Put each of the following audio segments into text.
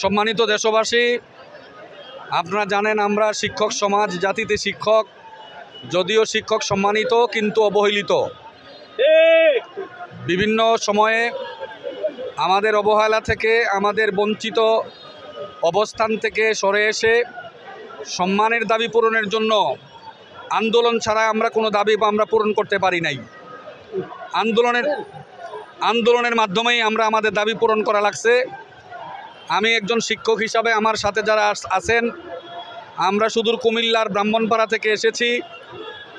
সম্মানিত দেশবাসী, আপনারা জানেন আমরা শিক্ষক সমাজ, জাতিতে শিক্ষক, যদিও শিক্ষক সম্মানিত কিন্তু অবহেলিত। বিভিন্ন সময়ে আমাদের অবহেলা থেকে আমাদের বঞ্চিত অবস্থান থেকে সরে এসে সম্মানের দাবি পূরণের জন্য আন্দোলন ছাড়া আমরা কোনো দাবি আমরা পূরণ করতে পারি নাই। আন্দোলনের আন্দোলনের মাধ্যমেই আমরা আমাদের দাবি পূরণ করা লাগছে। আমি একজন শিক্ষক হিসাবে আমার সাথে যারা আছেন, আমরা সুদূর কুমিল্লার ব্রাহ্মণপাড়া থেকে এসেছি।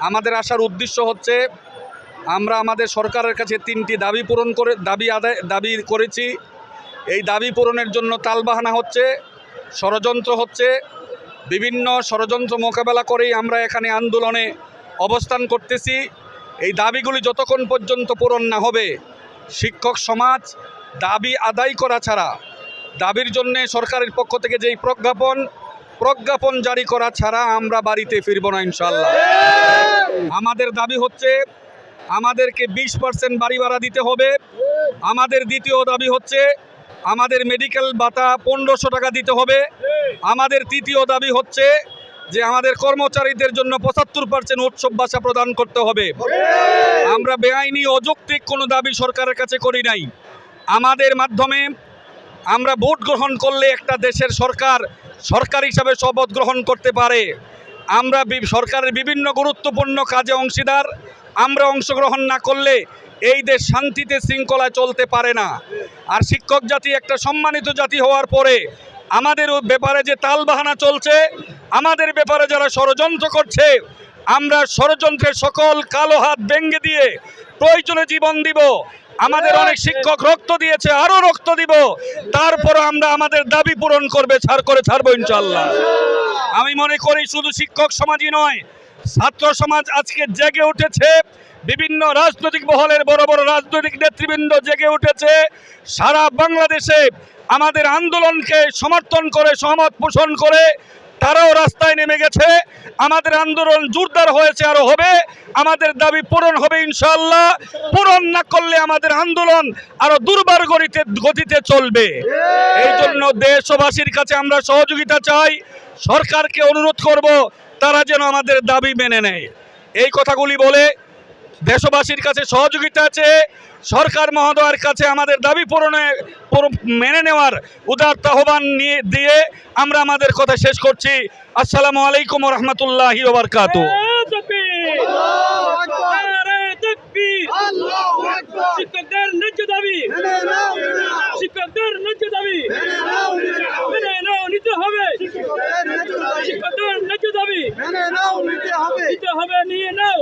আমাদের আসার উদ্দেশ্য হচ্ছে, আমরা আমাদের সরকারের কাছে তিনটি দাবি পূরণ করে, দাবি আদায়, দাবি করেছি। এই দাবি পূরণের জন্য তালবাহানা হচ্ছে, ষড়যন্ত্র হচ্ছে। বিভিন্ন ষড়যন্ত্র মোকাবেলা করেই আমরা এখানে আন্দোলনে অবস্থান করতেছি। এই দাবিগুলি যতক্ষণ পর্যন্ত পূরণ না হবে, শিক্ষক সমাজ দাবি আদায় করা ছাড়া দাবির জন্যে সরকারের পক্ষ থেকে যেই প্রজ্ঞাপন প্রজ্ঞাপন জারি করা ছাড়া আমরা বাড়িতে ফিরব না ইনশাল্লাহ আমাদের দাবি হচ্ছে, আমাদেরকে বিশ পার্সেন্ট বাড়ি ভাড়া দিতে হবে। আমাদের দ্বিতীয় দাবি হচ্ছে, আমাদের মেডিকেল ভাতা পনেরোশো টাকা দিতে হবে। আমাদের তৃতীয় দাবি হচ্ছে যে আমাদের কর্মচারীদের জন্য পঁচাত্তর পার্সেন্ট উৎসব ভাষা প্রদান করতে হবে। আমরা বেআইনি, অযৌক্তিক কোনো দাবি সরকারের কাছে করি নাই। আমাদের মাধ্যমে আমরা ভোট গ্রহণ করলে একটা দেশের সরকার সরকার হিসাবে শপথ গ্রহণ করতে পারে। আমরা সরকারের বিভিন্ন গুরুত্বপূর্ণ কাজে অংশীদার। আমরা অংশগ্রহণ না করলে এই দেশ শান্তিতে, শৃঙ্খলায় চলতে পারে না। আর শিক্ষক জাতি একটা সম্মানিত জাতি হওয়ার পরে আমাদের ব্যাপারে যে তালবাহানা চলছে, আমাদের ব্যাপারে যারা ষড়যন্ত্র করছে, আমরা ষড়যন্ত্রের সকল কালো হাত ভেঙ্গে দিয়ে প্রয়োজনে জীবন দিব। আমাদের অনেক শিক্ষক রক্ত দিয়েছে আরও রক্ত দিব। তারপর আমরা আমাদের দাবি পূরণ করবে ছাড় করে ছাড়বো ইনশাল্লাহ আমি মনে করি শুধু শিক্ষক সমাজই নয় ছাত্র সমাজ আজকে জেগে উঠেছে। বিভিন্ন রাজনৈতিক মহলের বড় বড় রাজনৈতিক নেতৃবৃন্দ জেগে উঠেছে। সারা বাংলাদেশে আমাদের আন্দোলনকে সমর্থন করে সহমত পোষণ করে তারাও রাস্তায় নেমে গেছে। আমাদের আন্দোলন জোরদার হয়েছে আরও হবে। আমাদের দাবি পূরণ হবে ইনশাল্লাহ পূরণ না করলে আমাদের আন্দোলন আরও দুর্বার গতিতে গতিতে চলবে। এই জন্য দেশবাসীর কাছে আমরা সহযোগিতা চাই। সরকারকে অনুরোধ করব, তারা যেন আমাদের দাবি মেনে নেয়। এই কথাগুলি বলে দেশবাসীর কাছে সহযোগিতা আছে। সরকার মহোদয়ের কাছে আমাদের দাবি পূরণে মেনে নেওয়ার উদারতা আহ্বান নিয়ে দিয়ে আমরা আমাদের কথা শেষ করছি। আসসালামু আলাইকুম রহমতুল্লাহি ওবরকাতু শিক্ষকদের দাবি। শিক্ষকদের ন্যায্য দাবি। নাও নিতে হবে। শিক্ষকদের ন্যায্য দাবি নিতে হবে নিয়ে নাও।